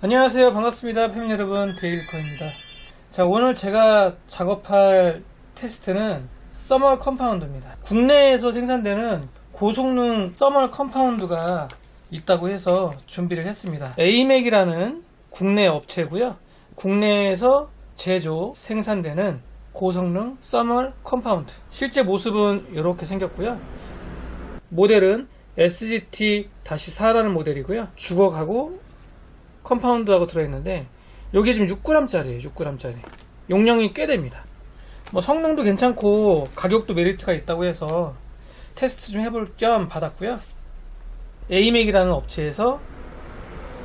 안녕하세요. 반갑습니다. 패밀리 여러분, 데일리커입니다. 자, 오늘 제가 작업할 테스트는 써멀 컴파운드입니다. 국내에서 생산되는 고성능 써멀 컴파운드가 있다고 해서 준비를 했습니다. 에이맥이라는 국내 업체고요. 국내에서 제조, 생산되는 고성능 써멀 컴파운드. 실제 모습은 이렇게 생겼고요. 모델은 SGT-4라는 모델이고요. 주걱하고 컴파운드하고 들어있는데 여기 지금 6g짜리예요 6g짜리. 용량이 꽤 됩니다. 뭐 성능도 괜찮고 가격도 메리트가 있다고 해서 테스트 좀 해볼 겸 받았고요. 에이맥이라는 업체에서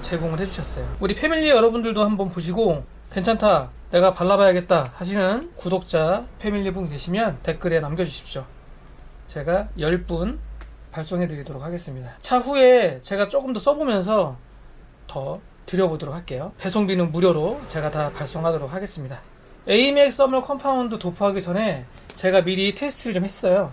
제공을 해주셨어요. 우리 패밀리 여러분들도 한번 보시고 괜찮다 내가 발라봐야겠다 하시는 구독자 패밀리 분 계시면 댓글에 남겨주십시오. 제가 10분 발송해 드리도록 하겠습니다. 차후에 제가 조금 더 써보면서 더 드려보도록 할게요. 배송비는 무료로 제가 다 발송하도록 하겠습니다. AMX 써멀 컴파운드 도포하기 전에 제가 미리 테스트를 좀 했어요.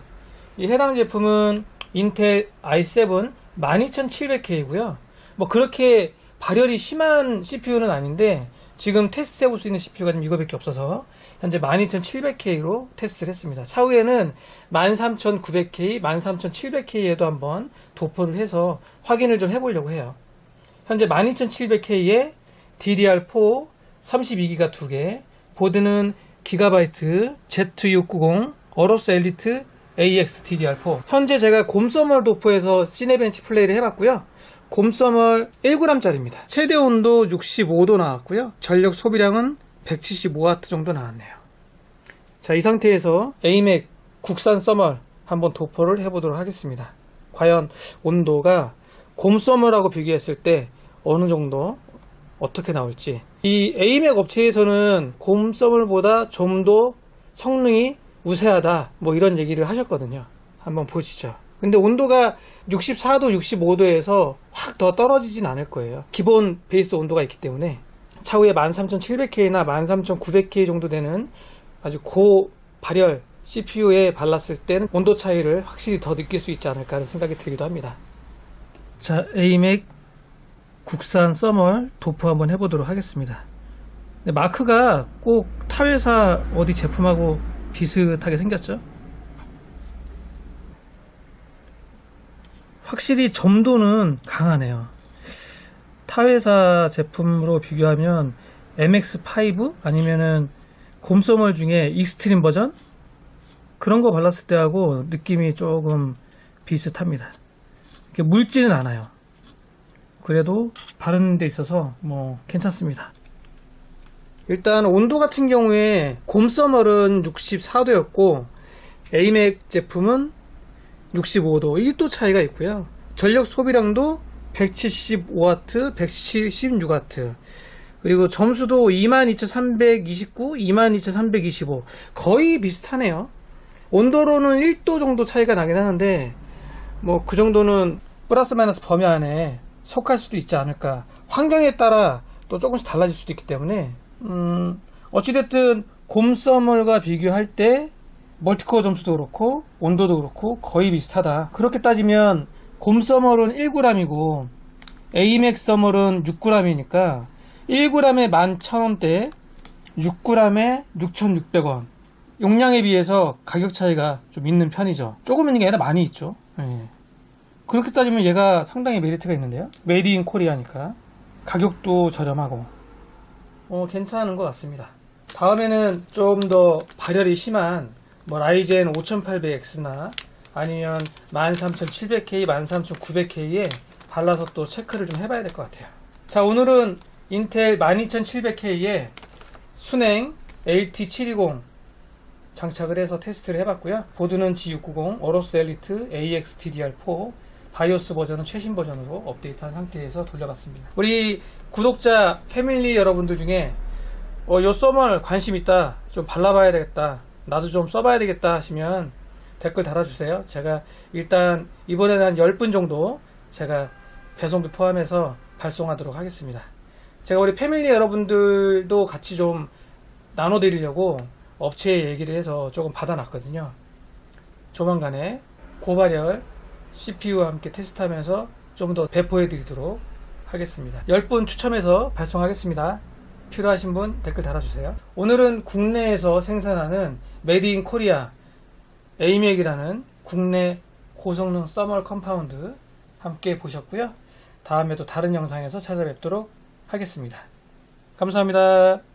이 해당 제품은 인텔 i7 12700K이고요. 뭐 그렇게 발열이 심한 CPU는 아닌데 지금 테스트 해볼 수 있는 CPU가 지금 이거밖에 없어서 현재 12700K로 테스트를 했습니다. 차후에는 13900K, 13700K에도 한번 도포를 해서 확인을 좀 해보려고 해요. 현재 12700K에 DDR4 32기가 2개, 보드는 기가바이트 Z690 어로스 엘리트 AX DDR4. 현재 제가 곰서멀 도포에서 시네벤치 플레이를 해봤고요. 곰서멀 1g짜리입니다. 최대 온도 65도 나왔고요. 전력 소비량은 175W 정도 나왔네요. 자, 이 상태에서 에이맥 국산 서멀 한번 도포를 해보도록 하겠습니다. 과연 온도가 곰서멀하고 비교했을 때 어느 정도 어떻게 나올지. 이 에이맥 업체에서는 곰서멀보다 좀 더 성능이 우세하다 뭐 이런 얘기를 하셨거든요. 한번 보시죠. 근데 온도가 64도 65도에서 확 더 떨어지진 않을 거예요. 기본 베이스 온도가 있기 때문에. 차후에 13700K나 13900K 정도 되는 아주 고 발열 CPU에 발랐을 때는 온도 차이를 확실히 더 느낄 수 있지 않을까 하는 생각이 들기도 합니다. 자, 에이맥 국산 써멀 도포 한번 해보도록 하겠습니다. 근데 마크가 꼭 타회사 어디 제품하고 비슷하게 생겼죠? 확실히 점도는 강하네요. 타회사 제품으로 비교하면 MX5 아니면은 곰서멀 중에 익스트림 버전 그런 거 발랐을 때하고 느낌이 조금 비슷합니다. 이렇게 묽지는 않아요. 그래도 바르는 데 있어서 뭐 괜찮습니다. 일단 온도 같은 경우에 곰서멀은 64도였고 에이맥 제품은 65도 1도 차이가 있고요. 전력 소비량도 175W, 176W 그리고 점수도 22,329, 22,325 거의 비슷하네요. 온도로는 1도 정도 차이가 나긴 하는데 뭐 그 정도는 플러스 마이너스 범위 안에 속할 수도 있지 않을까. 환경에 따라 또 조금씩 달라질 수도 있기 때문에 음 어찌됐든 곰서멀과 비교할 때 멀티코어 점수도 그렇고 온도도 그렇고 거의 비슷하다. 그렇게 따지면 곰서멀은 1g이고 에이맥 서멀은 6g이니까 1g에 11,000원대 6g에 6,600원 용량에 비해서 가격 차이가 좀 있는 편이죠. 조금 있는 게 아니라 많이 있죠. 예. 그렇게 따지면 얘가 상당히 메리트가 있는데요. 메이드 인 코리아니까 가격도 저렴하고 어, 괜찮은 것 같습니다. 다음에는 좀 더 발열이 심한 뭐 라이젠 5800X나 아니면 13700K, 13900K에 발라서 또 체크를 좀 해봐야 될 것 같아요. 자 오늘은 인텔 12700K에 순행 LT720 장착을 해서 테스트를 해봤고요. 보드는 G690, 어로스 엘리트, AX DDR4, 바이오스 버전은 최신 버전으로 업데이트한 상태에서 돌려봤습니다. 우리 구독자 패밀리 여러분들 중에 어, 요 써멀 관심 있다, 좀 발라봐야 되겠다, 나도 좀 써봐야 되겠다 하시면 댓글 달아주세요. 제가 일단 이번에는 한 10분 정도 제가 배송비 포함해서 발송하도록 하겠습니다. 제가 우리 패밀리 여러분들도 같이 좀 나눠드리려고 업체에 얘기를 해서 조금 받아놨거든요. 조만간에 고발열 CPU와 함께 테스트하면서 좀 더 배포해 드리도록 하겠습니다. 10분 추첨해서 발송하겠습니다. 필요하신 분 댓글 달아주세요. 오늘은 국내에서 생산하는 메드 인 코리아 에이맥이라는 국내 고성능 써멀 컴파운드 함께 보셨고요. 다음에 또 다른 영상에서 찾아뵙도록 하겠습니다. 감사합니다.